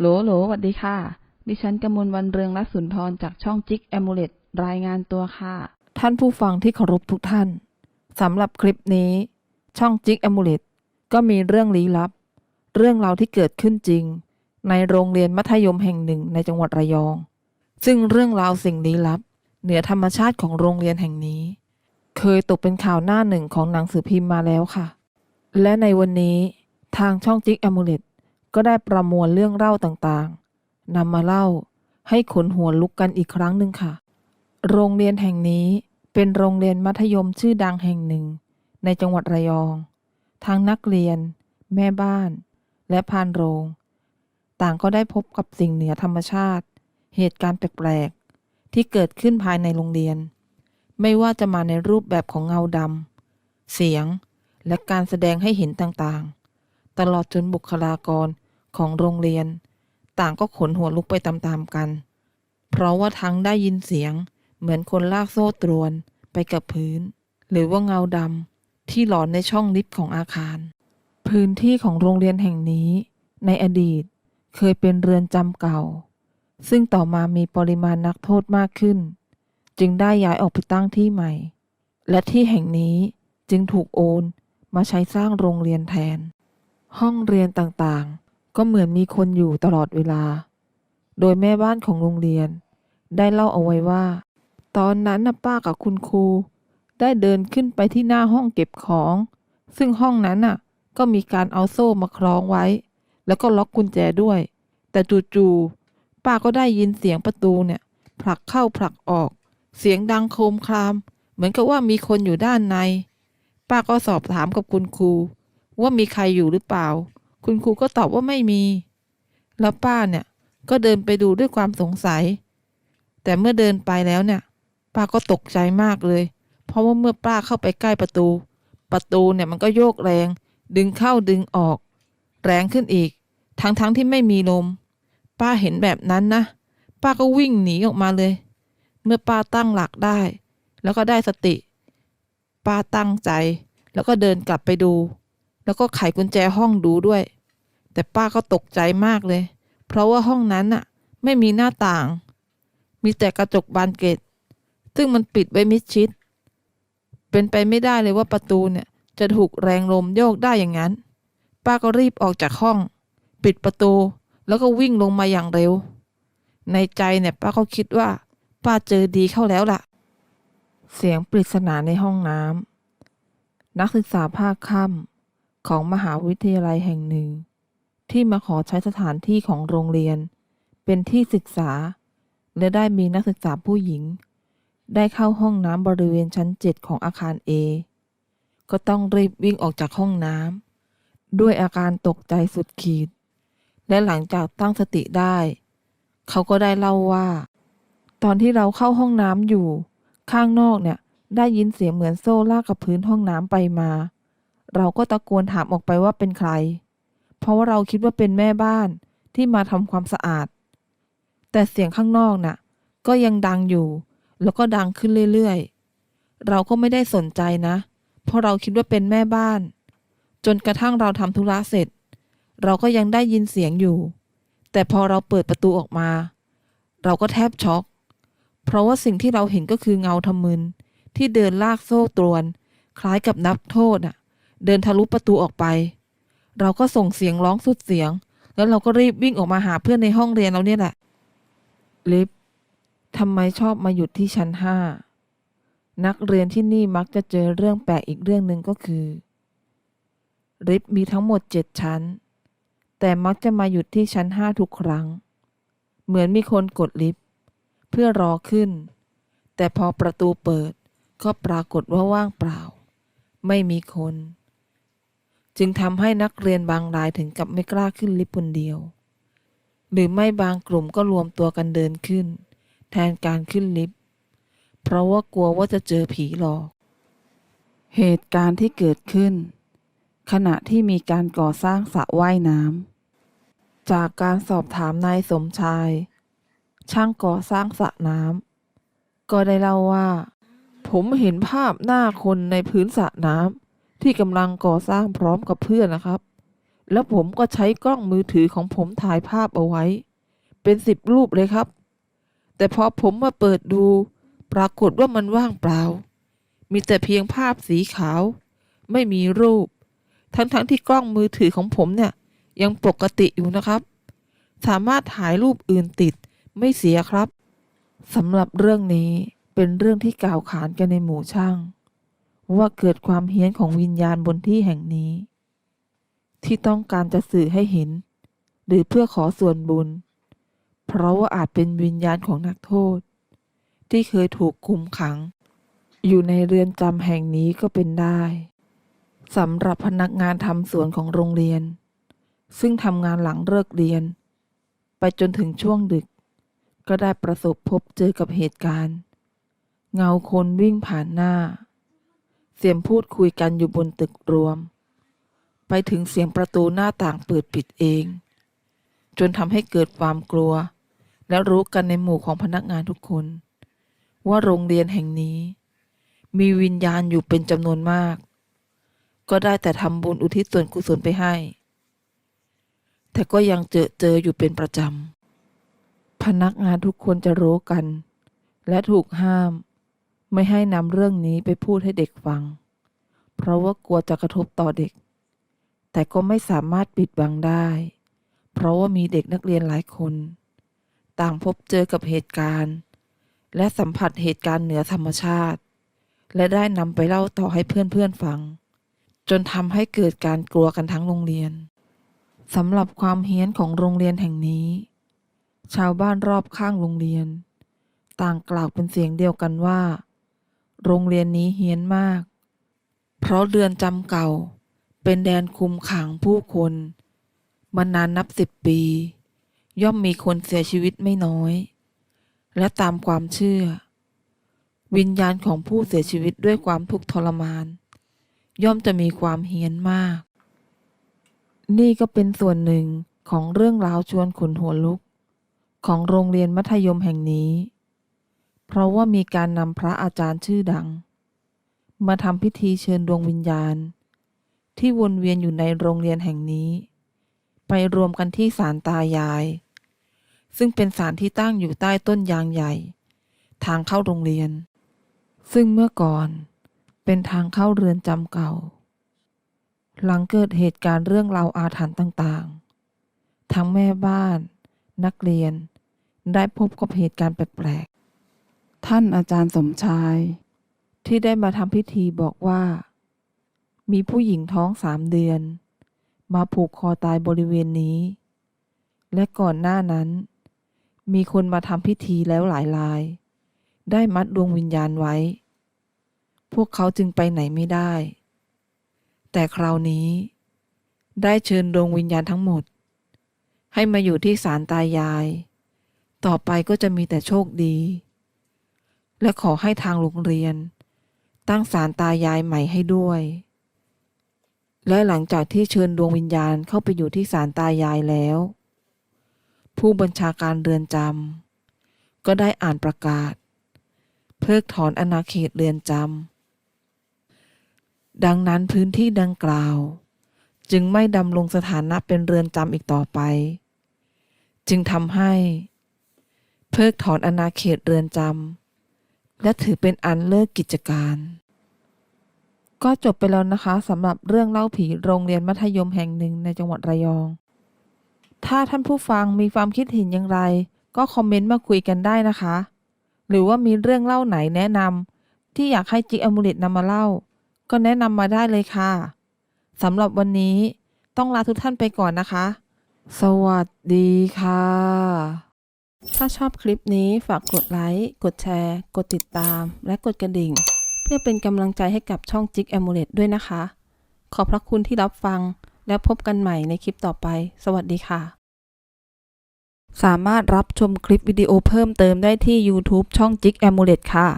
โหลโหลสวัสดีค่ะ ดิฉันกมลวันเรืองรัศนทรจากช่องจิกแอมูเลตรายงานตัวค่ะ ท่านผู้ฟังที่เคารพทุกท่านสำหรับคลิปนี้ ช่องจิก a m u l e t ก็มีเรื่องลี้ลับ เรื่องราวที่เกิดขึ้นจริง ในโรงเรียนมัธยมแห่งหนึ่งในจังหวัดระยอง ซึ่งเรื่องราวสิ่งลี้ลับ เหนือธรรมชาติของโรงเรียนแห่งนี้ เคยตกเป็นข่าวหน้าหนึ่งของหนังสือพิมพ์มาแล้วค่ะ และในวันนี้ทางช่องจิก a m u l e t ก็ได้ประมวลเรื่องเล่าต่างๆนำมาเล่าให้ขนหัวลุกกันอีกครั้งหนึ่งค่ะ โรงเรียนแห่งนี้เป็นโรงเรียนมัธยมชื่อดังแห่งหนึ่ง ในจังหวัดระยอง ทั้งนักเรียน แม่บ้าน และพานโรง ต่างก็ได้พบกับสิ่งเหนือธรรมชาติ เหตุการณ์แปลกๆที่เกิดขึ้นภายในโรงเรียน ไม่ว่าจะมาในรูปแบบของเงาดำเสียงและการแสดงให้เห็นต่างๆ ตลอดจนบุคลากรของโรงเรียน ต่างก็ขนหัวลุกไปตามๆกัน เพราะว่าทั้งได้ยินเสียง เหมือนคนลากโซ่ตรวนไปกับพื้น หรือว่าเงาดำที่หลอนในช่องลิฟต์ของอาคาร พื้นที่ของโรงเรียนแห่งนี้ ในอดีตเคยเป็นเรือนจำเก่า ซึ่งต่อมามีปริมาณนักโทษมากขึ้น จึงได้ย้ายออกไปตั้งที่ใหม่ และที่แห่งนี้จึงถูกโอนมาใช้สร้างโรงเรียนแทน ห้องเรียนต่างๆ ก็เหมือนมีคนอยู่ตลอดเวลา โดยแม่บ้านของโรงเรียน ได้เล่าเอาไว้ว่า ตอนนั้นนะป้ากับคุณครู ได้เดินขึ้นไปที่หน้าห้องเก็บของ ซึ่งห้องนั้นน่ะ ก็มีการเอาโซ่มาคล้องไว้ แล้วก็ล็อกกุญแจด้วย แต่จู่ๆป้าก็ได้ยินเสียงประตูเนี่ย ผลักเข้าผลักออก เสียงดังโครมคราม เหมือนกับว่ามีคนอยู่ด้านใน ป้าก็สอบถามกับคุณครู ว่ามีใครอยู่หรือเปล่า คุณครูก็ตอบว่าไม่มี แล้วป้าเนี่ยก็เดินไปดูด้วยความสงสัย แต่เมื่อเดินไปแล้วเนี่ย ป้าก็ตกใจมากเลย เพราะว่าเมื่อป้าเข้าไปใกล้ประตู ประตูเนี่ยมันก็โยกแรง ดึงเข้าดึงออก แรงขึ้นอีก ทั้งๆทที่ไม่มีลม ป้าเห็นแบบนั้นนะ ป้าก็วิ่งหนีออกมาเลย เมื่อป้าตั้งหลักได้ แล้วก็ได้สติ ป้าตั้งใจ แล้วก็เดินกลับไปดู แล้วก็ไขกุญแจห้องดูด้วย แต่ป้าก็ตกใจมากเลย เพราะว่าห้องนั้นน่ะ ไม่มีหน้าต่าง มีแต่กระจกบานเกตซึ่งมันปิดไว้มิดชิด เป็นไปไม่ได้เลยว่าประตูเนี่ย จะถูกแรงลมโยกได้อย่างนั้น ป้าก็รีบออกจากห้อง ปิดประตูแล้วก็วิ่งลงมาอย่างเร็ว ในใจเนี่ยป้าก็คิดว่า ป้าเจอดีเข้าแล้วล่ะ เสียงปริศนาในห้องน้ำนักศึกษาภาคค่ำ ของมหาวิทยาลัยแห่งหนึ่ง ที่มาขอใช้สถานที่ของโรงเรียน เป็นที่ศึกษา และได้มีนักศึกษาผู้หญิง ได้เข้าห้องน้ำบริเวณชั้นเจ็ดของอาคาร A ก็ต้องรีบวิ่งออกจากห้องน้ำด้วยอาการตกใจสุดขีด และหลังจากตั้งสติได้ เขาก็ได้เล่าว่า ตอนที่เราเข้าห้องน้ำอยู่ ข้างนอกเนี่ยได้ยินเสียงเหมือนโซ่ลากกับพื้นห้องน้ำไปมา เราก็ตะโกนถามออกไปว่าเป็นใคร เพราะว่าเราคิดว่าเป็นแม่บ้านที่มาทำความสะอาด แต่เสียงข้างนอกน่ะ ก็ยังดังอยู่ แล้วก็ดังขึ้นเรื่อยๆ เราก็ไม่ได้สนใจนะ เพราะเราคิดว่าเป็นแม่บ้าน จนกระทั่งเราทำธุระเสร็จ เราก็ยังได้ยินเสียงอยู่ แต่พอเราเปิดประตูออกมา เราก็แทบช็อก เพราะว่าสิ่งที่เราเห็นก็คือเงาทำมึนที่เดินลากโซ่ตรวน คล้ายกับนักโทษอะ เดินทะลุประตูออกไป เราก็ส่งเสียงร้องสุดเสียง แล้วเราก็รีบวิ่งออกมาหาเพื่อนในห้องเรียนเราเนี่ยแหละลิฟทำไมชอบมาหยุดที่ชั้นห้านักเรียนที่นี่มักจะเจอเรื่องแปลกอีกเรื่องหนึ่งก็คือลิฟต์มีทั้งหมดเจ็ดชั้น แต่มักจะมาหยุดที่ชั้นห้าทุกครั้ง เหมือนมีคนกดลิฟต์เพื่อรอขึ้น แต่พอประตูเปิดก็ปรากฏว่าว่างเปล่า ไม่มีคน จึงทำให้นักเรียนบางรายถึงกับไม่กล้าขึ้นลิฟต์คนเดียว หรือไม่บางกลุ่มก็รวมตัวกันเดินขึ้น แทนการขึ้นลิฟต์เพราะว่ากลัวว่าจะเจอผีหลอก เหตุการณ์ที่เกิดขึ้น ขณะที่มีการก่อสร้างสระว่ายน้ำจากการสอบถามนายสมชาย ช่างก่อสร้างสระน้ำก็ได้เล่าว่า ผมเห็นภาพหน้าคนในพื้นสระน้ำ ที่กำลังก่อสร้างพร้อมกับเพื่อนนะครับ แล้วผมก็ใช้กล้องมือถือของผมถ่ายภาพเอาไว้ เป็นสิบรูปเลยครับ แต่พอผมมาเปิดดู ปรากฏว่ามันว่างเปล่า มีแต่เพียงภาพสีขาว ไม่มีรูป ทั้งๆที่กล้องมือถือของผมเนี่ย ยังปกติอยู่นะครับ สามารถถ่ายรูปอื่นติดไม่เสียครับสำหรับเรื่องนี้เป็นเรื่องที่กล่าวขานกันในหมู่ช่าง ว่าเกิดความเฮี้ยนของวิญญาณบนที่แห่งนี้ ที่ต้องการจะสื่อให้เห็น หรือเพื่อขอส่วนบุญ เพราะว่าอาจเป็นวิญญาณของนักโทษ ที่เคยถูกคุมขัง อยู่ในเรือนจำแห่งนี้ก็เป็นได้สำหรับพนักงานทำสวนของโรงเรียน ซึ่งทำงานหลังเลิกเรียน ไปจนถึงช่วงดึก ก็ได้ประสบพบเจอกับเหตุการณ์ เงาคนวิ่งผ่านหน้า เสียงพูดคุยกันอยู่บนตึกรวม ไปถึงเสียงประตูหน้าต่างเปิดปิดเอง จนทำให้เกิดความกลัว และรู้กันในหมู่ของพนักงานทุกคน ว่าโรงเรียนแห่งนี้ มีวิญญาณอยู่เป็นจำนวนมาก ก็ได้แต่ทำบุญอุทิศส่วนกุศลไปให้ แต่ก็ยังเจอเจออยู่เป็นประจำพนักงานทุกคนจะรู้กัน และถูกห้าม ไม่ให้นำเรื่องนี้ไปพูดให้เด็กฟัง เพราะว่ากลัวจะกระทบต่อเด็ก แต่ก็ไม่สามารถปิดบังได้ เพราะว่ามีเด็กนักเรียนหลายคน ต่างพบเจอกับเหตุการณ์ และสัมผัสเหตุการณ์เหนือธรรมชาติ และได้นำไปเล่าต่อให้เพื่อนๆฟัง จนทำให้เกิดการกลัวกันทั้งโรงเรียนสำหรับความเฮี้ยนของโรงเรียนแห่งนี้ ชาวบ้านรอบข้างโรงเรียน ต่างกล่าวเป็นเสียงเดียวกันว่า โรงเรียนนี้เฮี้ยนมาก เพราะเรือนจำเก่า เป็นแดนคุมขังผู้คนมานานนับสิบปี ย่อมมีคนเสียชีวิตไม่น้อย และตามความเชื่อ วิญญาณของผู้เสียชีวิตด้วยความทุกข์ทรมาน ย่อมจะมีความเฮี้ยนมาก นี่ก็เป็นส่วนหนึ่งของเรื่องราวชวนขนหัวลุก ของโรงเรียนมัธยมแห่งนี้ เพราะว่ามีการนำพระอาจารย์ชื่อดัง มาทำพิธีเชิญดวงวิญญาณ ที่วนเวียนอยู่ในโรงเรียนแห่งนี้ ไปรวมกันที่ศาลตายาย ซึ่งเป็นศาลที่ตั้งอยู่ใต้ต้นยางใหญ่ ทางเข้าโรงเรียน ซึ่งเมื่อก่อนเป็นทางเข้าเรือนจำเก่า หลังเกิดเหตุการณ์เรื่องราวอาถรรพ์ต่างๆ ทั้งแม่บ้าน นักเรียนได้พบกับเหตุการณ์แปลก ท่านอาจารย์สมชาย ที่ได้มาทำพิธีบอกว่า มีผู้หญิงท้องสามเดือน มาผูกคอตายบริเวณนี้ และก่อนหน้านั้น มีคนมาทำพิธีแล้วหลายราย ได้มัดดวงวิญญาณไว้ พวกเขาจึงไปไหนไม่ได้ แต่คราวนี้ ได้เชิญดวงวิญญาณทั้งหมด ให้มาอยู่ที่ศาลตายาย ต่อไปก็จะมีแต่โชคดี และขอให้ทางโรงเรียน ตั้งศาลตายายใหม่ให้ด้วย และหลังจากที่เชิญดวงวิญญาณเข้าไปอยู่ที่ศาลตายายแล้ว ผู้บัญชาการเรือนจำก็ได้อ่านประกาศ เพิกถอนอาณาเขตเรือนจำดังนั้นพื้นที่ดังกล่าว จึงไม่ดำรงสถานะเป็นเรือนจำอีกต่อไป จึงทำให้ เพิกถอนอาณาเขตเรือนจำ และถือเป็นอันเลิกกิจการ ก็จบไปแล้วนะคะสำหรับเรื่องเล่าผีโรงเรียนมัธยมแห่งหนึ่งในจังหวัดระยอง ถ้าท่านผู้ฟังมีความคิดเห็นอย่างไร ก็คอมเมนต์มาคุยกันได้นะคะ หรือว่ามีเรื่องเล่าไหนแนะนำที่อยากให้จิกอมูเลตนำมาเล่า ก็แนะนำมาได้เลยค่ะสำหรับวันนี้ต้องลาทุกท่านไปก่อนนะคะ สวัสดีค่ะ ถ้าชอบคลิปนี้ฝากกดไลค์ กดแชร์ กดติดตาม และกดกระดิ่ง เพื่อเป็นกำลังใจให้กับช่องจิกแอมูเลตด้วยนะคะ ขอบพระคุณที่รับฟัง แล้วพบกันใหม่ในคลิปต่อไป สวัสดีค่ะ สามารถรับชมคลิปวิดีโอเพิ่มเติมได้ที่ YouTube ช่องจิกแอมูเลตค่ะ